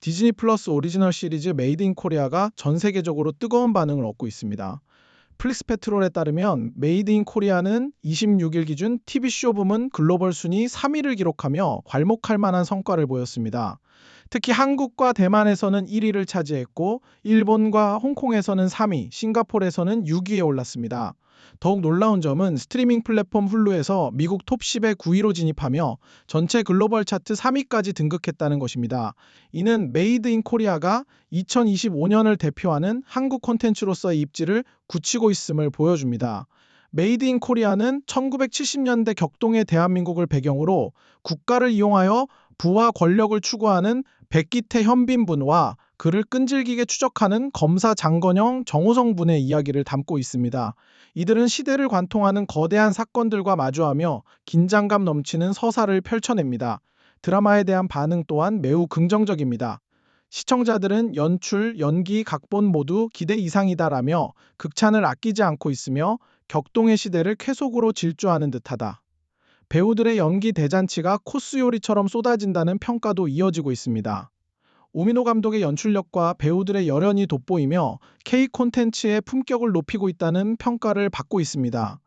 디즈니 플러스 오리지널 시리즈 메이드 인 코리아가 전 세계적으로 뜨거운 반응을 얻고 있습니다. 플릭스 페트롤에 따르면 메이드 인 코리아는 26일 기준 TV쇼 부문 글로벌 순위 3위를 기록하며 괄목할 만한 성과를 보였습니다. 특히 한국과 대만에서는 1위를 차지했고 일본과 홍콩에서는 3위, 싱가포르에서는 6위에 올랐습니다. 더욱 놀라운 점은 스트리밍 플랫폼 훌루에서 미국 톱 10에 9위로 진입하며 전체 글로벌 차트 3위까지 등극했다는 것입니다. 이는 메이드 인 코리아가 2025년을 대표하는 한국 콘텐츠로서의 입지를 굳히고 있음을 보여줍니다. 메이드 인 코리아는 1970년대 격동의 대한민국을 배경으로 국가를 이용하여 부와 권력을 추구하는 백기태 현빈분과 그를 끈질기게 추적하는 검사 장건영 정호성 분의 이야기를 담고 있습니다. 이들은 시대를 관통하는 거대한 사건들과 마주하며 긴장감 넘치는 서사를 펼쳐냅니다. 드라마에 대한 반응 또한 매우 긍정적입니다. 시청자들은 연출, 연기, 각본 모두 기대 이상이다라며 극찬을 아끼지 않고 있으며 격동의 시대를 쾌속으로 질주하는 듯하다. 배우들의 연기 대잔치가 코스 요리처럼 쏟아진다는 평가도 이어지고 있습니다. 오미노 감독의 연출력과 배우들의 열연이 돋보이며 K 콘텐츠의 품격을 높이고 있다는 평가를 받고 있습니다.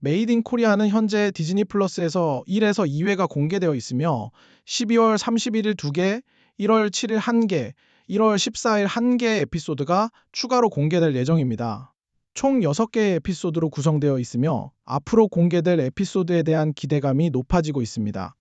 메이드 인 코리아는 현재 디즈니 플러스에서 1에서 2회가 공개되어 있으며 12월 31일 2개, 1월 7일 1개, 1월 14일 1개의 에피소드가 추가로 공개될 예정입니다. 총 6개의 에피소드로 구성되어 있으며 앞으로 공개될 에피소드에 대한 기대감이 높아지고 있습니다.